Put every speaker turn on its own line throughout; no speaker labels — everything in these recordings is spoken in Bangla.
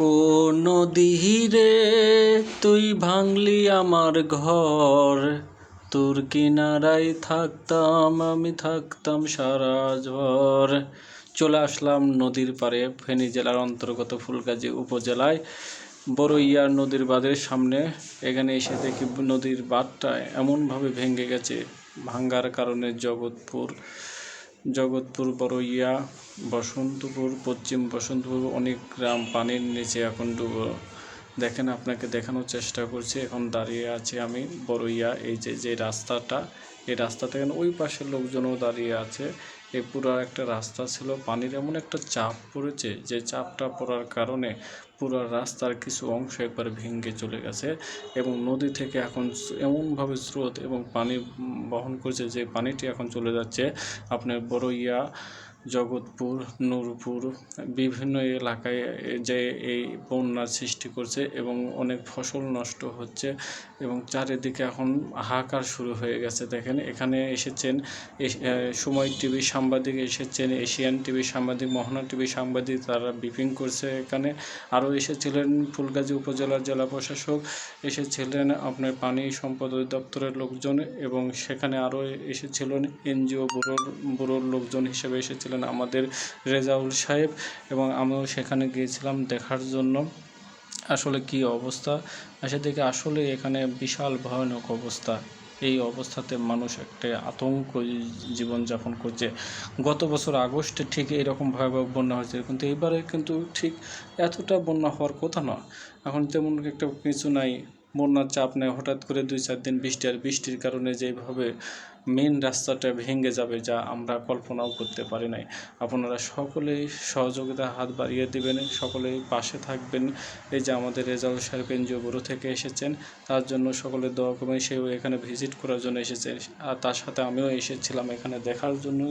ও নদী রে তুই ভাঙলি আমার ঘর। তোর কিনারায় থাকতাম, আমি থাকতাম সারা ঝড়। চলে আসলাম নদীর পাড়ে, ফেনী জেলার অন্তর্গত ফুলগাজী উপজেলায়। বড়ইয়ার নদীর বাঁধের সামনে, এখানে এসে দেখি নদীর বাঁধটা এমনভাবে ভেঙে গেছে, ভাঙ্গার কারণে জগৎপুর। জগৎপুর বড়ইয়া বসন্তপুর পশ্চিম বসন্তপুর অনেক গ্রাম পানির নিচে এখন ডুবো দেখেন, আপনাকে দেখানোর চেষ্টা করছি। এখন দাঁড়িয়ে আছি আমি বড়ইয়া। এই যে যে রাস্তাটা, এই রাস্তা থেকে ওই পাশের লোকজনও দাঁড়িয়ে আছে। এই পুরো একটা রাস্তা ছিল। পানির এমন একটা চাপ পড়েছে যে চাপটা পড়ার কারণে পুরো রাস্তার কিছু অংশ একবার ভেঙে চলে গেছে এবং নদী থেকে এখন এমনভাবে স্রোত এবং পানি বহন করছে যে পানিটি এখন চলে যাচ্ছে। আপনার বড়ইয়া জগৎপুর, নূরপুর, বিভিন্ন এলাকায় যে এই বন্যার সৃষ্টি করছে এবং অনেক ফসল নষ্ট হচ্ছে এবং চারিদিকে এখন হাহাকার শুরু হয়ে গেছে। দেখেন, এখানে এসেছেন এস- সময় টিভি সাংবাদিক, এসেছেন এশিয়ান টিভি সাংবাদিক, মোহনা টিভি সাংবাদিক, তারা ব্রিফিং করছে এখানে। আরও এসেছিলেন ফুলগাজী উপজেলার জেলা প্রশাসক, এসেছিলেন আপনার পানি সম্পদ অধিদপ্তরের লোকজন এবং সেখানে আরও এসেছিলেন এনজিও ব্যুরোর ব্যুরোর লোকজন হিসেবে এসেছিলেন। আমাদের রেজাউল সাহেব এবং আমিও সেখানে গিয়েছিলাম দেখার জন্য। আসলে কি অবস্থা? এসে দেখে আসলে এখানে বিশাল ভয়ানক অবস্থা। এই অবস্থাতে মানুষ একটা আতঙ্ক জীবনযাপন করছে। গত বছর আগস্টে ঠিক এরকম ভয়াবহ বন্যা হয়েছে, কিন্তু এবারে কিন্তু ঠিক এতটা বন্যা হওয়ার কথা না এখন তেমন একটা কিছু নাই, বন্যার চাপ নেই। হঠাৎ করে দুই চার দিন বৃষ্টি আর বৃষ্টির কারণে যেভাবে মেন রাস্তাটা ভেঙে যাবে যা আমরা কল্পনাও করতে পারি নাই। আপনারা সকলেই সহযোগিতা হাত বাড়িয়ে দেবেন, সকলেই পাশে থাকবেন। এই যে আমাদের রেজাল্ট সাহেব এনজিও ব্যুরো থেকে এসেছেন, তার জন্য সকলে দোয়া করবেন, সেও এখানে ভিজিট করার জন্য এসেছে। আর তার সাথে আমিও এসেছিলাম এখানে দেখার জন্য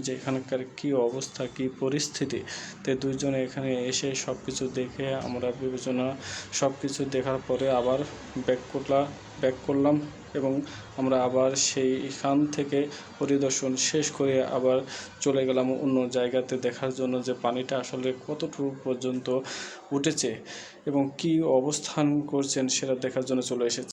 যে এখানকার কী অবস্থা, কী পরিস্থিতি। তো দুইজনে এখানে এসে সব কিছু দেখে আমরা বিবেচনা সব কিছু দেখার পরে আবার ব্যাক করলাম। ব্যাক করলাম এবং আমরা আবার সেইখান থেকে পরিদর্শন শেষ করে আবার চলে গেলাম অন্য জায়গাতে দেখার জন্য যে পানিটা আসলে কতটুকু পর্যন্ত উঠেছে এবং কি অবস্থান করছেন সেটা দেখার জন্য চলে এসেছি।